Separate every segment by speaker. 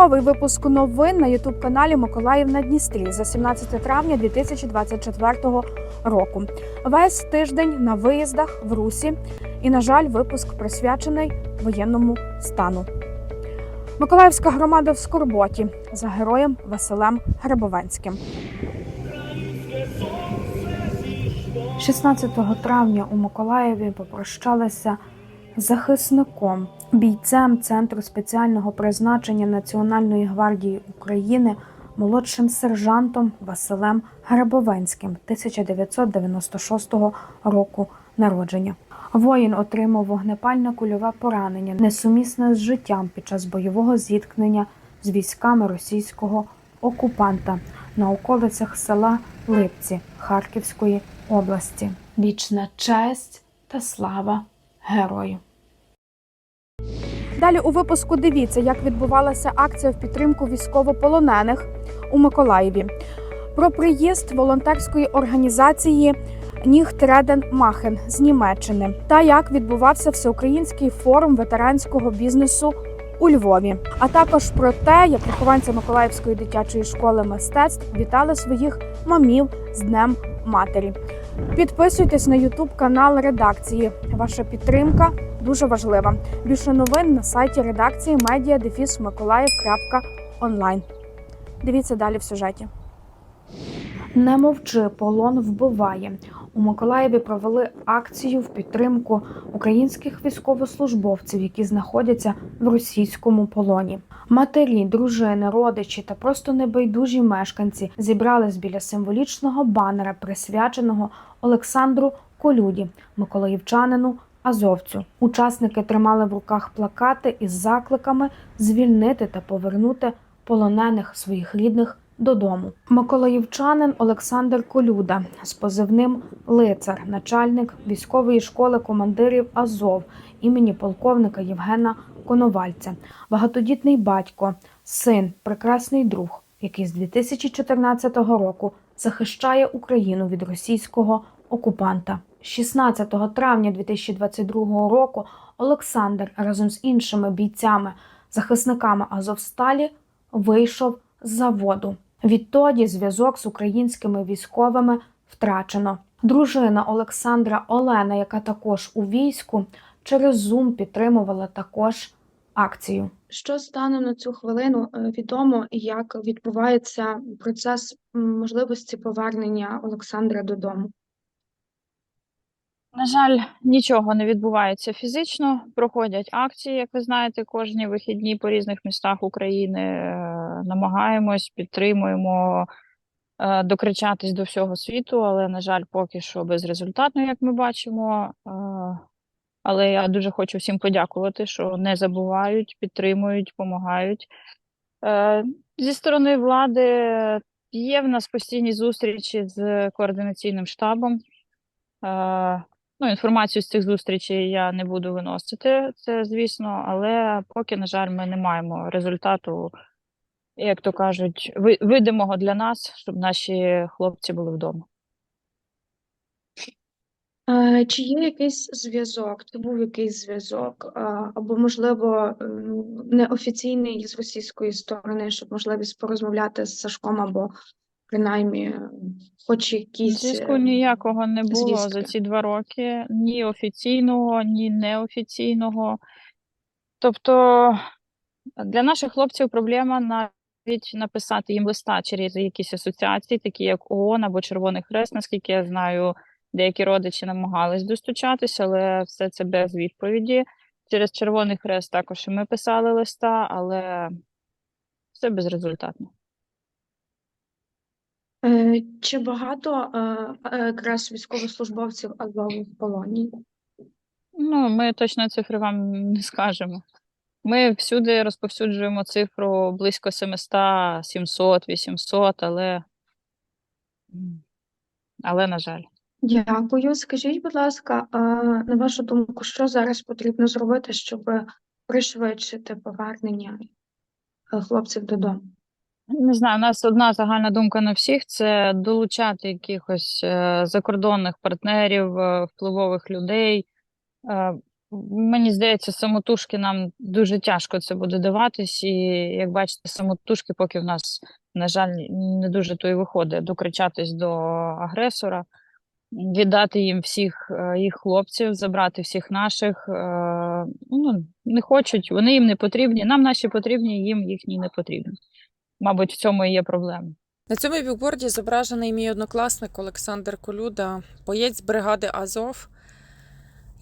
Speaker 1: Черговий випуск новин на ютуб каналі Миколаїв на Дністрі за 17 травня 2024 року. Весь тиждень на виїздах в Русі. І, на жаль, випуск присвячений воєнному стану. Миколаївська громада в Скорботі за героєм Василем Грабовенським. 16 травня у Миколаєві попрощалися захисником, бійцем Центру спеціального призначення Національної гвардії України, молодшим сержантом Василем Грабовенським 1996 року народження. Воїн отримав вогнепальне кульове поранення, несумісне з життям під час бойового зіткнення з військами російського окупанта на околицях села Липці Харківської області. Вічна честь та слава герою. Далі у випуску дивіться, як відбувалася акція в підтримку військовополонених у Миколаєві. Про приїзд волонтерської організації Нігтреден Махен з Німеччини та як відбувався всеукраїнський форум ветеранського бізнесу у Львові, а також про те, як вихованці Миколаївської дитячої школи мистецтв вітали своїх мамів з Днем Матері. Підписуйтесь на Ютуб канал редакції. Ваша підтримка дуже важлива. Більше новин на сайті редакції media.mиколаїв.онлайн. Дивіться далі в сюжеті. Не мовчи, полон вбиває. У Миколаєві провели акцію в підтримку українських військовослужбовців, які знаходяться в російському полоні. Матері, дружини, родичі та просто небайдужі мешканці зібрались біля символічного банера, присвяченого Олександру Колюді, миколаївчанину азовцю. Учасники тримали в руках плакати із закликами звільнити та повернути полонених своїх рідних додому. Миколаївчанин Олександр Колюда з позивним Лицар, начальник військової школи командирів Азов імені полковника Євгена Коновальця, багатодітний батько, син, прекрасний друг, який з 2014 року захищає Україну від російського окупанта. 16 травня 2022 року Олександр разом з іншими бійцями, захисниками Азовсталі вийшов з заводу. Відтоді зв'язок з українськими військовими втрачено. Дружина Олександра Олена, яка також у війську, через Zoom підтримувала також акцію.
Speaker 2: Що станом на цю хвилину е, відомо, як відбувається процес можливості повернення Олександра додому?
Speaker 3: На жаль, нічого не відбувається фізично. Проходять акції, як ви знаєте, кожні вихідні по різних містах України. Е, Намагаємось, підтримуємо е, докричатись до всього світу, але, на жаль, поки що безрезультатно, як ми бачимо. Е, Але я дуже хочу всім подякувати, що не забувають, підтримують, допомагають. Зі сторони влади є в нас постійні зустрічі з координаційним штабом. Ну, інформацію з цих зустрічей я не буду виносити, це звісно, але поки, на жаль, ми не маємо результату, як то кажуть, видимого для нас, щоб наші хлопці були вдома.
Speaker 2: Чи є якийсь зв'язок, чи був якийсь зв'язок, або, можливо, неофіційний з російської сторони, щоб можливість порозмовляти з Сашком, або принаймні хоч якісь
Speaker 3: Зв'язку
Speaker 2: е,
Speaker 3: ніякого не було за ці два роки, ні офіційного, ні неофіційного. Тобто для наших хлопців проблема навіть написати їм листа через якісь асоціації, такі як ООН або Червоний Хрест, наскільки я знаю, деякі родичі намагались достучатися, але все це без відповіді. Через Червоний Хрест також ми писали листа, але все безрезультатно.
Speaker 2: Е, Чи багато е, е, якраз військовослужбовців Азову в полоні?
Speaker 3: Ну, ми точно цифри вам не скажемо. Ми всюди розповсюджуємо цифру близько 700, 700, 800, але, але на жаль.
Speaker 2: Дякую. Скажіть, будь ласка, на вашу думку, що зараз потрібно зробити, щоб пришвидшити повернення хлопців додому?
Speaker 3: Не знаю, у нас одна загальна думка на всіх це долучати якихось е, закордонних партнерів, е, впливових людей, е, Мені здається, самотужки нам дуже тяжко це буде даватись, і як бачите, самотужки, поки в нас, на жаль, не дуже то і виходить докричатись до агресора, віддати їм всіх їх хлопців, забрати всіх наших. Ну, не хочуть, вони їм не потрібні. Нам наші потрібні, їм їхні не потрібні. Мабуть, в цьому і є проблема.
Speaker 4: На цьому бікборді зображений мій однокласник Олександр Колюда, боєць бригади Азов,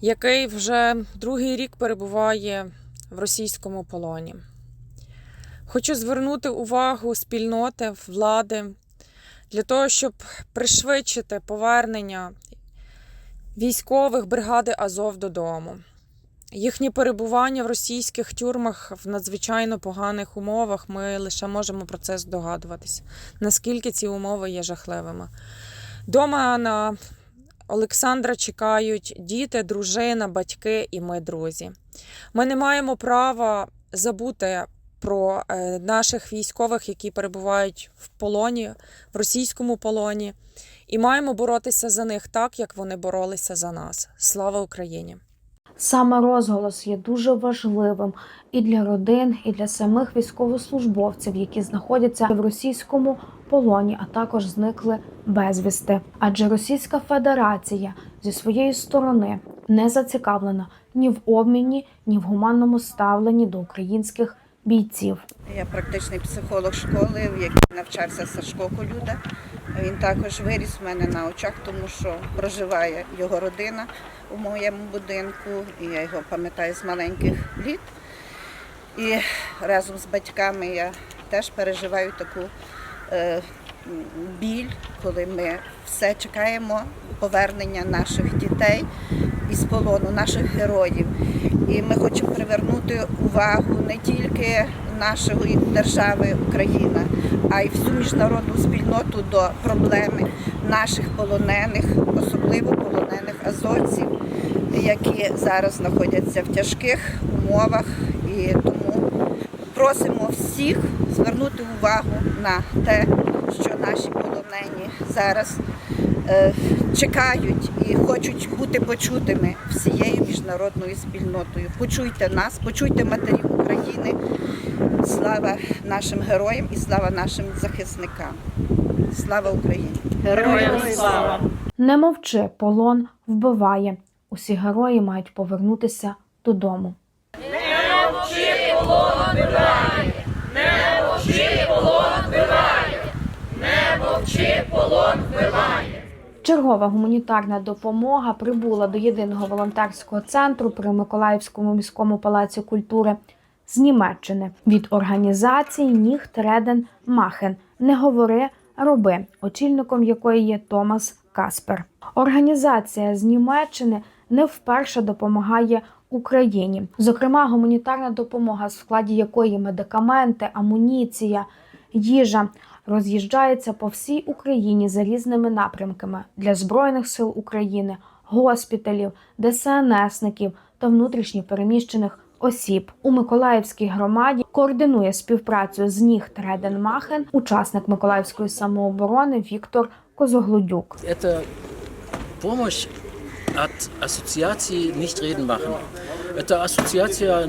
Speaker 4: який вже другий рік перебуває в російському полоні. Хочу звернути увагу спільноти, влади для того, щоб пришвидшити повернення військових бригади Азов додому. Їхнє перебування в російських тюрмах в надзвичайно поганих умовах. Ми лише можемо про це здогадуватися наскільки ці умови є жахливими. Дома на Олександра чекають діти, дружина, батьки і ми, друзі. Ми не маємо права забути про е, наших військових, які перебувають в полоні, в російському полоні, і маємо боротися за них так, як вони боролися за нас. Слава Україні!
Speaker 1: Саме розголос є дуже важливим і для родин, і для самих військовослужбовців, які знаходяться в російському полоні, а також зникли безвісти. Адже Російська Федерація зі своєї сторони не зацікавлена ні в обміні, ні в гуманному ставленні до українських бійців.
Speaker 5: Я практичний психолог школи, в якій навчався Сашко Колюда. Він також виріс в мене на очах, тому що проживає його родина у моєму будинку, і я його пам'ятаю з маленьких літ. І разом з батьками я теж переживаю таку е, біль, коли ми все чекаємо повернення наших дітей із полону, наших героїв. І ми хочемо привернути увагу не тільки нашої держави Україна, а й всю міжнародну спільноту до проблеми наших полонених, особливо полонених азовців, які зараз знаходяться в тяжких умовах. І тому просимо всіх звернути увагу на те, що наші полонені зараз е, чекають і хочуть бути почутими всією міжнародною спільнотою. Почуйте нас, почуйте матерів України. Слава нашим героям і слава нашим захисникам. Слава Україні!
Speaker 3: Героям слава!
Speaker 1: Не мовчи, полон вбиває. Усі герої мають повернутися додому. Не мовчи, полон вбиває! Не мовчи, полон вбиває! Не мовчи, полон вбиває! Чергова гуманітарна допомога прибула до єдиного волонтерського центру при Миколаївському міському палаці культури з Німеччини від організації Ніхт Реден Махен. Не говори, роби, очільником якої є Томас Каспер. Організація з Німеччини не вперше допомагає Україні. Зокрема, гуманітарна допомога, в складі якої медикаменти, амуніція, їжа роз'їжджається по всій Україні за різними напрямками для Збройних сил України, госпіталів, ДСНСників та внутрішньо переміщених осіб. У Миколаївській громаді координує співпрацю з Ніхт Реден Махен, учасник Миколаївської самооборони Віктор Козоглудюк.
Speaker 6: Это помощь от ассоциации «Nicht reden machen». Это ассоциация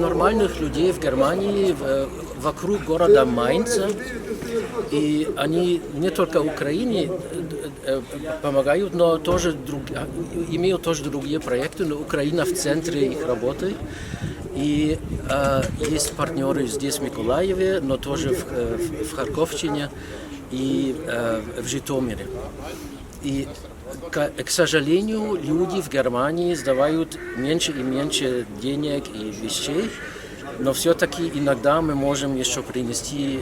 Speaker 6: нормальных людей в Германии в- вокруг города Майнца. И они не только Украине э, э, помогают, но тоже друг, имеют тоже другие проекты. Но Украина в центре их работы. И э, есть партнеры здесь, в Миколаеве, но тоже в, э, в- в Харьковщине и э, в Житомире. И, к, к сожалению, люди в Германии сдавают меньше и меньше денег и вещей, но все-таки иногда мы можем еще принести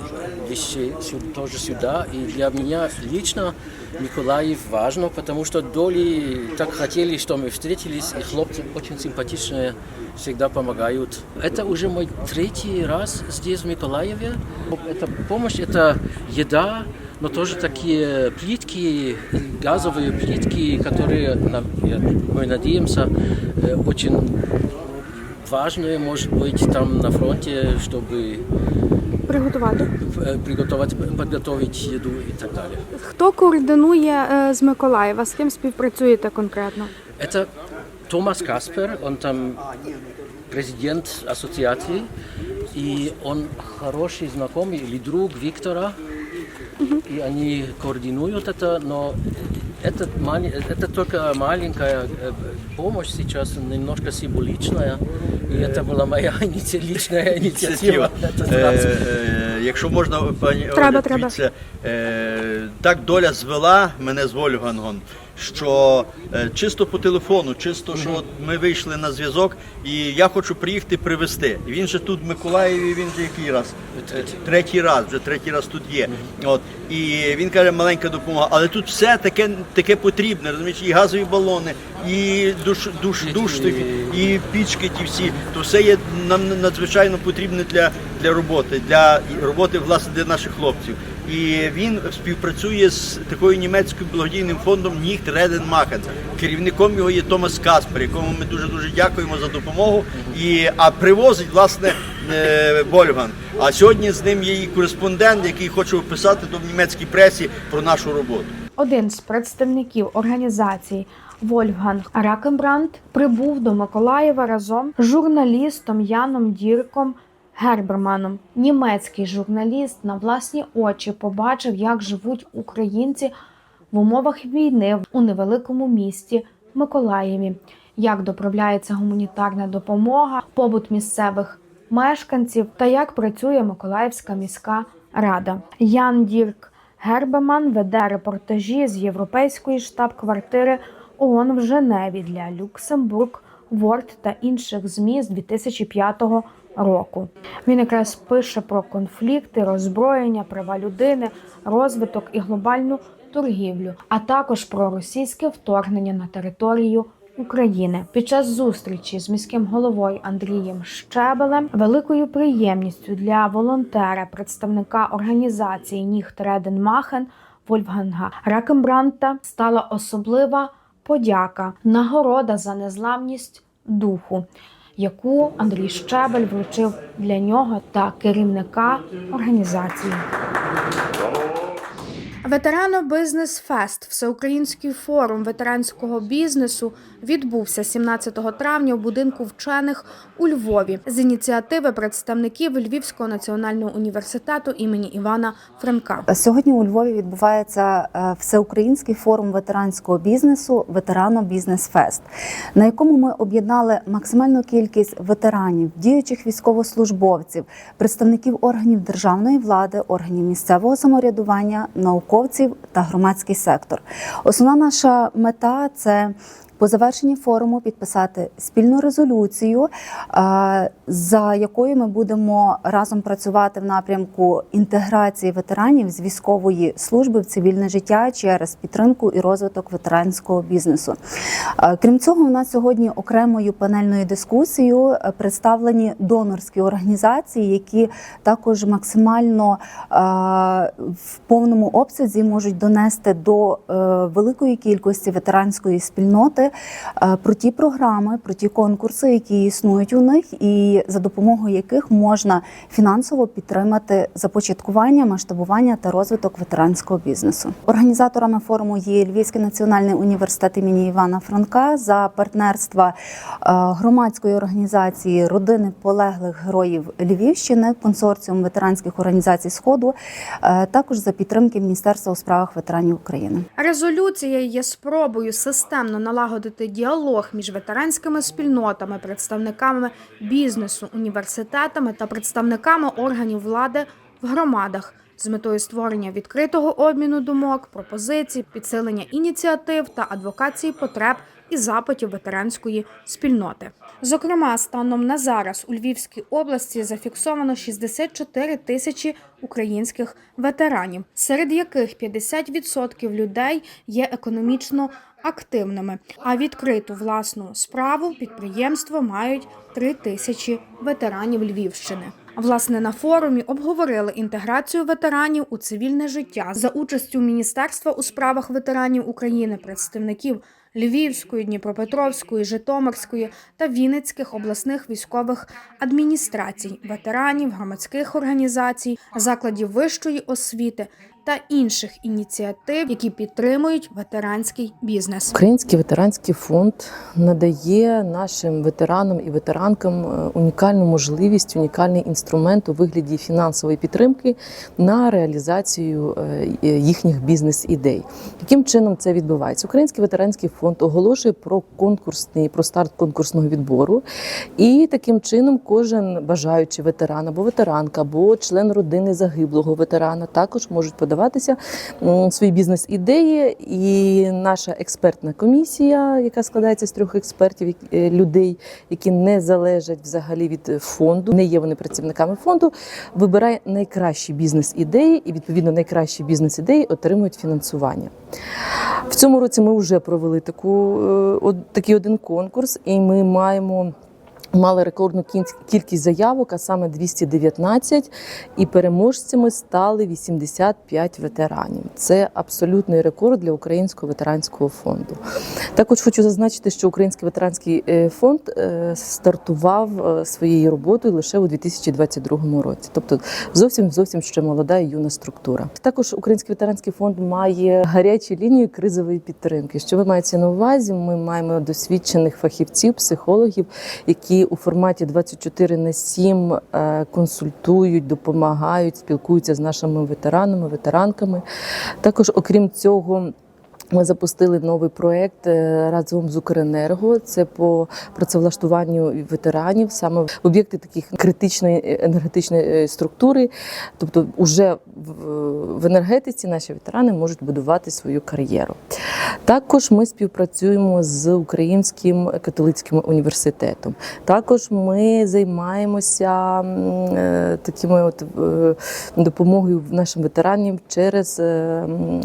Speaker 6: вещи тоже сюда. И для меня лично Николаев важно, потому что доли так хотели, что мы встретились, и хлопцы очень симпатичные, всегда помогают. Это уже мой третий раз здесь, в Николаеве. Это помощь, это еда, но тоже такие плитки, газовые плитки, которые, мы надеемся, э, очень важные, может быть, там на фронте, чтобы
Speaker 7: приготувати.
Speaker 6: э, приготовить, подготовить еду и так далее.
Speaker 7: Хто координує е, з Миколаєва? З ким співпрацюєте конкретно?
Speaker 6: Это Thomas Kasper, он там президент ассоциации, и он хороший знакомый или друг Виктора, и они координируют это, но это, мали- это только маленькая э, помощь сейчас, немножко символичная, и это была моя иници- личная инициатива. Это
Speaker 8: Е,
Speaker 6: сразу.
Speaker 8: е, якщо можна, пані
Speaker 7: Треба,
Speaker 8: Оля,
Speaker 7: треба.
Speaker 8: дивіться, е, так доля звела мене з Вольфгангом, що е, чисто по телефону, чисто, що от ми вийшли на зв'язок, і я хочу приїхати привезти. І він же тут в Миколаєві, він же який раз? Е, Третій раз, вже третій раз тут є. От. І він каже, маленька допомога, але тут все таке, таке потрібне, розумієш, і газові балони, і душ, душ, душ, і пічки ті всі, то все є нам надзвичайно потрібне для, для роботи, для роботи власне для наших хлопців. І він співпрацює з такою німецькою благодійним фондом Ніхт Реден Махан. Керівником його є Томас Каспер, якому ми дуже дуже дякуємо за допомогу. І а привозить власне е, Вольфган. А сьогодні з ним є і кореспондент, який хоче описати в німецькій пресі про нашу роботу.
Speaker 1: Один з представників організації Вольфганг Ракенбранд прибув до Миколаєва разом з журналістом Яном Дірком Герберманом. Німецький журналіст на власні очі побачив, як живуть українці в умовах війни у невеликому місті Миколаєві, як доправляється гуманітарна допомога, побут місцевих мешканців та як працює Миколаївська міська рада. Ян Дірк Гербеман веде репортажі з європейської штаб-квартири ООН в Женеві для Люксембург, Ворд та інших ЗМІ з 2005 року. Він якраз пише про конфлікти, роззброєння, права людини, розвиток і глобальну торгівлю, а також про російське вторгнення на територію України під час зустрічі з міським головою Андрієм Щебелем великою приємністю для волонтера, представника організації Ніхт Реден Вольфганга Ракембранта стала особлива подяка, нагорода за незламність духу, яку Андрій Щебель вручив для нього та керівника організації.
Speaker 7: Ветерано Бізнес Фест, всеукраїнський форум ветеранського бізнесу, відбувся 17 травня у будинку вчених у Львові з ініціативи представників Львівського національного університету імені Івана Франка.
Speaker 9: Сьогодні у Львові відбувається е, всеукраїнський форум ветеранського бізнесу Ветерано Бізнес Фест, на якому ми об'єднали максимальну кількість ветеранів, діючих військовослужбовців, представників органів державної влади, органів місцевого самоврядування, науковців та громадський сектор. Основна наша мета це. По завершенні форуму підписати спільну резолюцію, е, за якою ми будемо разом працювати в напрямку інтеграції ветеранів з військової служби в цивільне життя через підтримку і розвиток ветеранського бізнесу. Е, Крім цього, у нас сьогодні окремою панельною дискусією е, представлені донорські організації, які також максимально в повному обсязі можуть донести до великої кількості ветеранської спільноти е, про ті програми, про ті конкурси, які існують у них, і за допомогою яких можна фінансово підтримати започаткування, масштабування та розвиток ветеранського бізнесу. Організаторами форуму є Львівський національний університет імені Івана Франка за партнерства е, громадської організації родини полеглих героїв Львівщини, консорціум ветеранських організацій Сходу, е, також за підтримки Міністерства у справах ветеранів України.
Speaker 7: Резолюція є спробою системно налагодити діалог між ветеранськими спільнотами, представниками бізнесу, університетами та представниками органів влади в громадах з метою створення відкритого обміну думок, пропозицій, підсилення ініціатив та адвокації потреб і запитів ветеранської спільноти. Зокрема, станом на зараз у Львівській області зафіксовано 64 тисячі українських ветеранів, серед яких 50% людей є економічно активними, а відкриту власну справу підприємства мають 3 тисячі ветеранів Львівщини. Власне, на форумі обговорили інтеграцію ветеранів у цивільне життя за участю Міністерства у справах ветеранів України, представників Львівської, Дніпропетровської, Житомирської та Вінницьких обласних військових адміністрацій, ветеранів, громадських організацій, закладів вищої освіти та інших ініціатив, які підтримують ветеранський бізнес.
Speaker 10: Український ветеранський фонд надає нашим ветеранам і ветеранкам е, унікальну можливість, унікальний інструмент у вигляді фінансової підтримки на реалізацію е, їхніх бізнес-ідей. Яким чином це відбувається? Український ветеранський фонд оголошує про конкурсний про старт конкурсного відбору, і таким чином кожен бажаючий ветеран або ветеранка, або член родини загиблого ветерана також можуть подаватися м, свої бізнес-ідеї. І наша експертна комісія, яка складається з трьох експертів, е, людей, які не залежать взагалі від фонду, не є вони працівниками фонду, вибирає найкращі бізнес-ідеї, і відповідно найкращі бізнес-ідеї отримують фінансування. В цьому році ми вже провели таку е, такий один конкурс, і ми маємо. Мали рекордну кількість заявок, а саме 219, і переможцями стали 85 ветеранів. Це абсолютний рекорд для Українського ветеранського фонду. Також хочу зазначити, що Український ветеранський е, фонд е, стартував е, своєю роботою лише у 2022 році, тобто зовсім зовсім ще молода і юна структура. Також Український ветеранський фонд має гарячу лінію кризової підтримки. Що ви маєте на увазі? Ми маємо досвідчених фахівців, психологів, які у форматі 24 на 7 е, консультують, допомагають, спілкуються з нашими ветеранами, ветеранками. Також, окрім цього. Ми запустили новий проект е, разом з Укренерго. Це по працевлаштуванню ветеранів, саме в об'єкти таких критичної е, енергетичної е, структури. Тобто, уже в, енергетиці наші ветерани можуть будувати свою кар'єру. Також ми співпрацюємо з Українським католицьким університетом. Також ми займаємося такими от допомогою нашим ветеранам через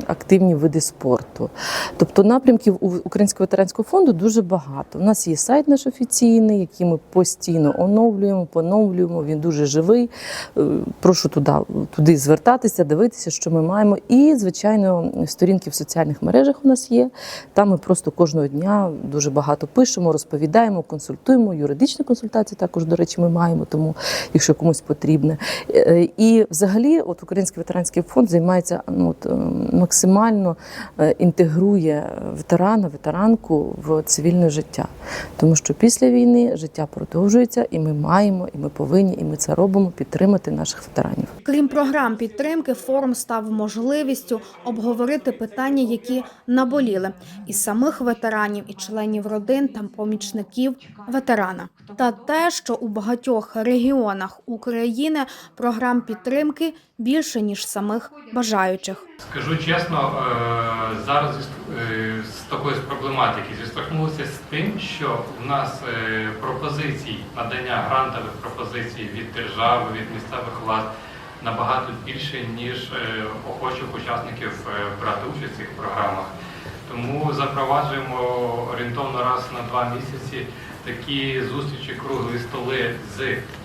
Speaker 10: активні види спорту. Тобто напрямків у Українського ветеранського фонду дуже багато. У нас є сайт наш офіційний, який ми постійно оновлюємо, поновлюємо. Він дуже живий. Е, Прошу туди, туди звертатися, дивитися, що ми маємо. І, звичайно, сторінки в соціальних мережах у нас є. Там ми просто кожного дня дуже багато пишемо, розповідаємо, консультуємо. Юридичні консультації також, до речі, ми маємо, тому якщо комусь потрібне. Е, І взагалі, от Український ветеранський фонд займається ну, от, е, максимально е, інтегрує ветерана, ветеранку в цивільне життя. Тому що після війни життя продовжується, і ми маємо, і ми повинні, і ми це робимо підтримати наших ветеранів.
Speaker 7: Крім програм підтримки, форум став можливістю обговорити питання, які наболіли і самих ветеранів, і членів родин та помічників ветерана. Та те, що у багатьох регіонах України програм підтримки більше ніж самих бажаючих.
Speaker 11: Скажу чесно, е, зараз з такої проблематики зіштовхнулися з тим, що в нас е, пропозицій надання грантових пропозицій від держави, від місцевих влад набагато більше, ніж е, охочих учасників е, брати участь в цих програмах. Тому запроваджуємо орієнтовно раз на два місяці такі зустрічі, круглі столи з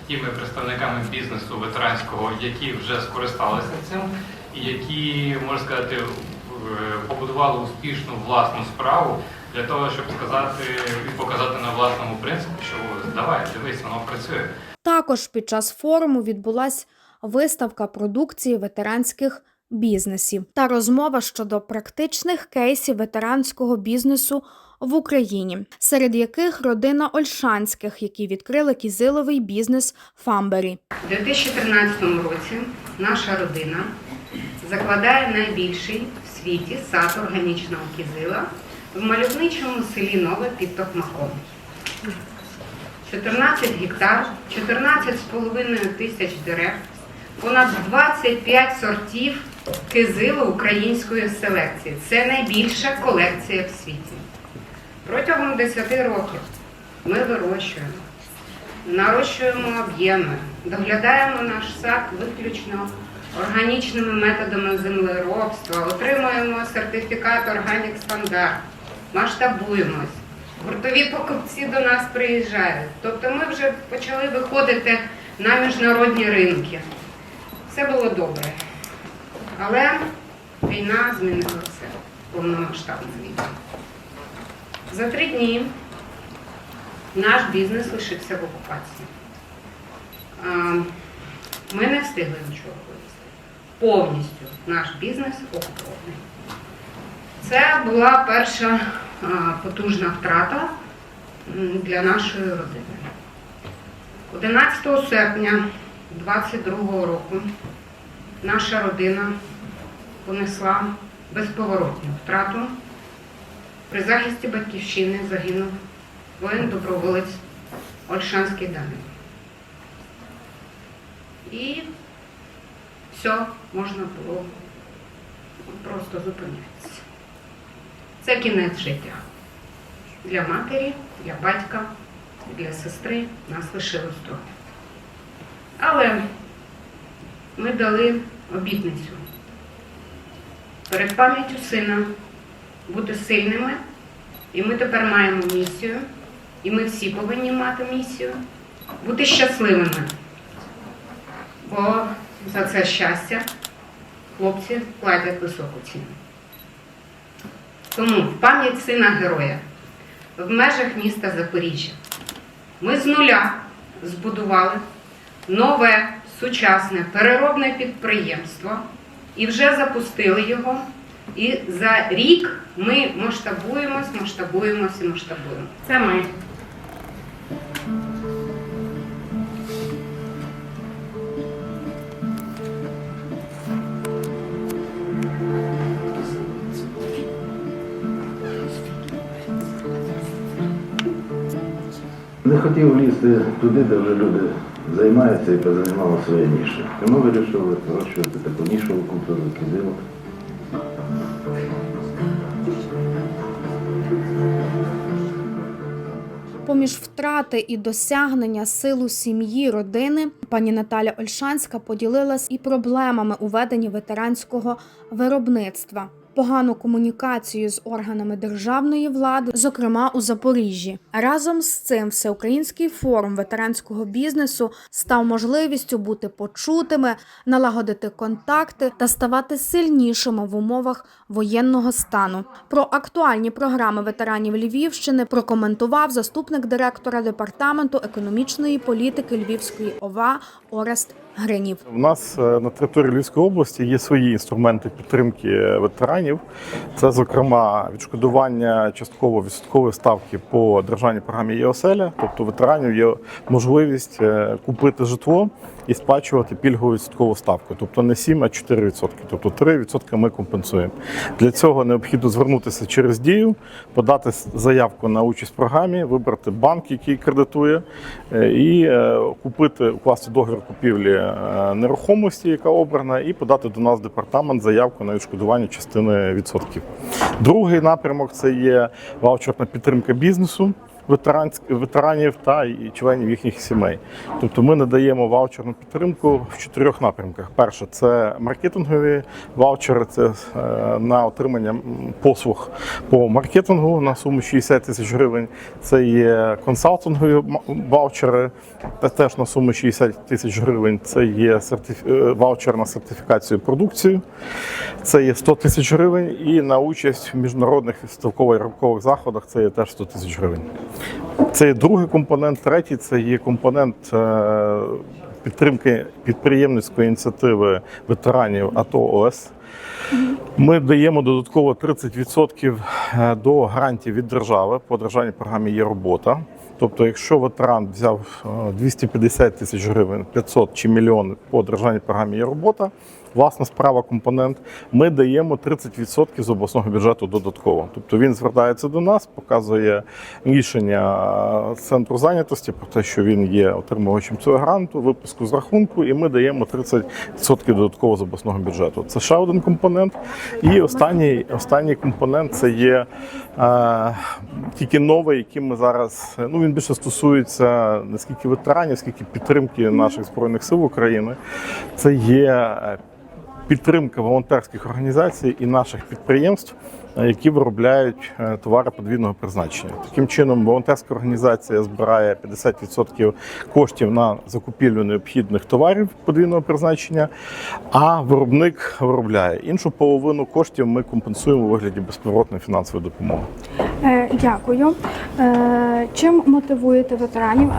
Speaker 11: тими представниками бізнесу ветеранського, які вже скористалися цим, і які, можна сказати, побудували успішну власну справу для того, щоб сказати і показати на власному принципі, що давай, дивись, воно працює.
Speaker 7: Також під час форуму відбулась виставка продукції ветеранських бізнесів та розмова щодо практичних кейсів ветеранського бізнесу в Україні, серед яких родина Ольшанських, які відкрили кізиловий бізнес Фамбері.
Speaker 12: У 2013 році наша родина закладає найбільший світі сад органічного кизила в мальовничому селі Нове під Токмаком. 14 гектар, 14,5 тисяч дерев, понад 25 сортів кизилу української селекції. Це найбільша колекція в світі. Протягом 10 років ми вирощуємо нарощуємо об'єми, доглядаємо наш сад виключно органічними методами землеробства, отримуємо сертифікат Органік Стандарт, масштабуємось. Гуртові покупці до нас приїжджають. Тобто ми вже почали виходити на міжнародні ринки. Все було добре. Але війна змінила все повномасштабна війна. За три дні наш бізнес лишився в окупації. Ми не встигли нічого. Повністю наш бізнес окупований. Це була перша потужна втрата для нашої родини. 11 серпня 22 року наша родина понесла безповоротну втрату. При захисті батьківщини загинув воїн-доброволець Ольшанський Данило. І все можна було просто зупинятися. Це кінець життя. Для матері, для батька, для сестри нас лишилось трохи. Але ми дали обітницю перед пам'яттю сина бути сильними, і ми тепер маємо місію, і ми всі повинні мати місію бути щасливими. Бо за це щастя хлопці платять високу ціну. Тому в пам'ять сина героя в межах міста Запоріжжя ми з нуля збудували нове сучасне переробне підприємство і вже запустили його. І за рік ми масштабуємось, масштабуємось і масштабуємо. Це ми.
Speaker 13: Не хотів лізти туди, де вже люди займаються і позаймали своє ніше. І ми вирішили вирощувати таку нішову культуру кизилок.
Speaker 1: Поміж втрати і досягнення силу сім'ї, родини, пані Наталя Ольшанська поділилась і проблемами у веденні ветеранського виробництва, погану комунікацію з органами державної влади, зокрема у Запоріжжі. Разом з цим всеукраїнський форум ветеранського бізнесу став можливістю бути почутими, налагодити контакти та ставати сильнішими в умовах воєнного стану. Про актуальні програми ветеранів Львівщини прокоментував заступник директора департаменту економічної політики Львівської ОВА Орест Гринів.
Speaker 14: У нас е, на території Львівської області є свої інструменти підтримки ветеранів. Це, зокрема, відшкодування частково відсоткової ставки по державній програмі ЄОСЕЛЯ. Тобто ветеранів є можливість е, купити житло і сплачувати пільгову відсоткову ставку. Тобто не 7, а 4 відсотки. Тобто 3 відсотки ми компенсуємо. Для цього необхідно звернутися через дію, подати заявку на участь в програмі, вибрати банк, який кредитує, е, і купити, укласти договір купівлі нерухомості, яка обрана, і подати до нас в департамент заявку на відшкодування частини відсотків. Другий напрямок це є ваучерна підтримка бізнесу. Ветеранів та і членів їхніх сімей. Тобто ми надаємо ваучерну підтримку в чотирьох напрямках. Перше це маркетингові ваучери, це е, на отримання послуг по маркетингу на суму 60 тисяч гривень. Це є консалтингові ваучери, та теж на суму 60 тисяч гривень. Це є сертиф... е, ваучер на сертифікацію продукції. Це є 100 тисяч гривень, і на участь в міжнародних виставково-ринкових заходах це є теж 100 тисяч гривень. Це є другий компонент. Третій це є компонент е, підтримки підприємницької ініціативи ветеранів АТО ОС. Ми даємо додатково 30% е, до гарантій від держави по державній програмі є робота. Тобто, якщо ветеран взяв е, 250 тисяч гривень, 500 чи мільйон по державній програмі є робота, власна справа компонент, ми даємо 30% з обласного бюджету додатково. Тобто він звертається до нас, показує рішення е, центру зайнятості про те, що він є отримувачем цього гранту, випуску з рахунку, і ми даємо 30% додатково з обласного бюджету. Це ще один компонент. І останній, останній компонент це є е, тільки новий, який ми зараз. Ну він більше стосується не скільки ветеранів, скільки підтримки наших збройних сил України. Це є підтримка волонтерських організацій і наших підприємств, е, які виробляють е, товари подвійного призначення. Таким чином, волонтерська організація збирає 50% коштів на закупівлю необхідних товарів подвійного призначення, а виробник виробляє іншу половину коштів. Ми компенсуємо у вигляді безповоротної фінансової допомоги.
Speaker 2: Е, Дякую. Чим мотивуєте ветеранів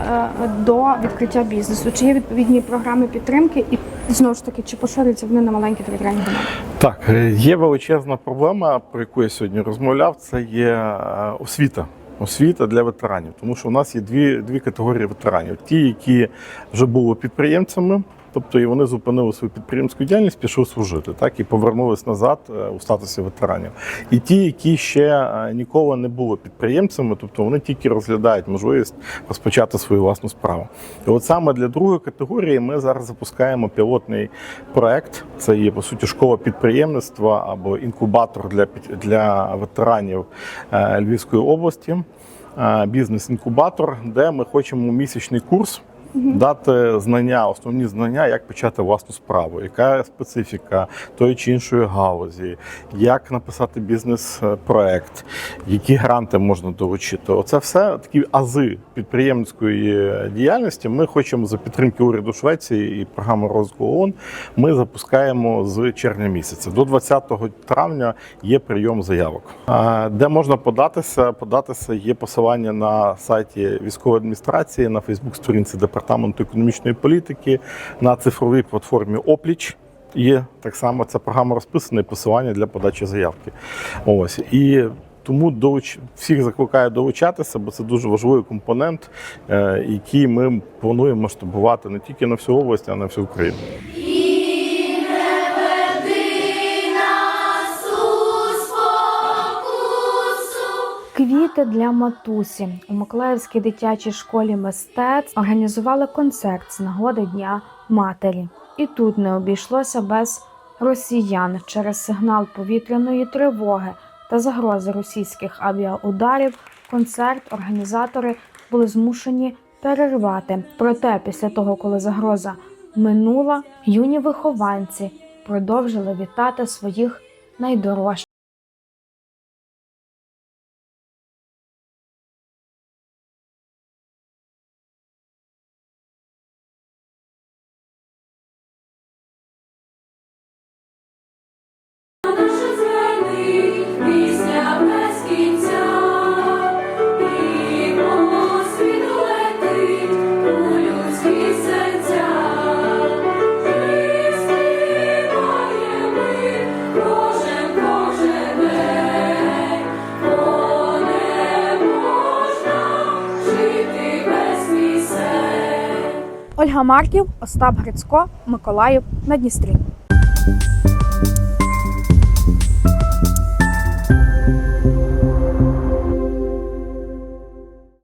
Speaker 2: до відкриття бізнесу? Чи є відповідні програми підтримки і
Speaker 1: Знову ж таки, чи поширюються вони на маленькі територіальні громади?
Speaker 14: Так, е, є величезна проблема, про яку я сьогодні розмовляв. Це є е, освіта. Освіта для ветеранів, тому що у нас є дві, дві категорії ветеранів: ті, які вже були підприємцями, тобто і вони зупинили свою підприємську діяльність, пішли служити, так і повернулись назад е, у статусі ветеранів. І ті, які ще е, ніколи не були підприємцями, тобто вони тільки розглядають можливість розпочати свою власну справу. І от саме для другої категорії ми зараз запускаємо пілотний проект. Це є по суті школа підприємництва або інкубатор для для ветеранів е, Львівської області. Бізнес-інкубатор, де ми хочемо місячний курс дати знання, основні знання, як почати власну справу, яка специфіка тої чи іншої галузі, як написати бізнес-проект, які гранти можна долучити. Оце все такі ази підприємницької діяльності. Ми хочемо за підтримки уряду Швеції і програми розвитку ООН. Ми запускаємо з червня місяця. До 20 травня є прийом заявок. Де можна податися? Податися є посилання на сайті військової адміністрації, на Фейсбук-сторінці департаменту економічної політики, на цифровій платформі Опліч. Є так само ця програма розписана і посилання для подачі заявки. Ось і тому долуч... всіх закликаю долучатися, бо це дуже важливий компонент, е, який ми плануємо масштабувати не тільки на всю область, а на всю Україну.
Speaker 1: Квіти для матусі у Миколаївській дитячій школі мистецтв організували концерт з нагоди Дня матері. І тут не обійшлося без росіян через сигнал повітряної тривоги та загрози російських авіаударів. Концерт організатори були змушені перервати. Проте, після того, коли загроза минула, юні вихованці продовжили вітати своїх найдорожчих. Марків, Остап Грицько, Миколаїв на Дністрі.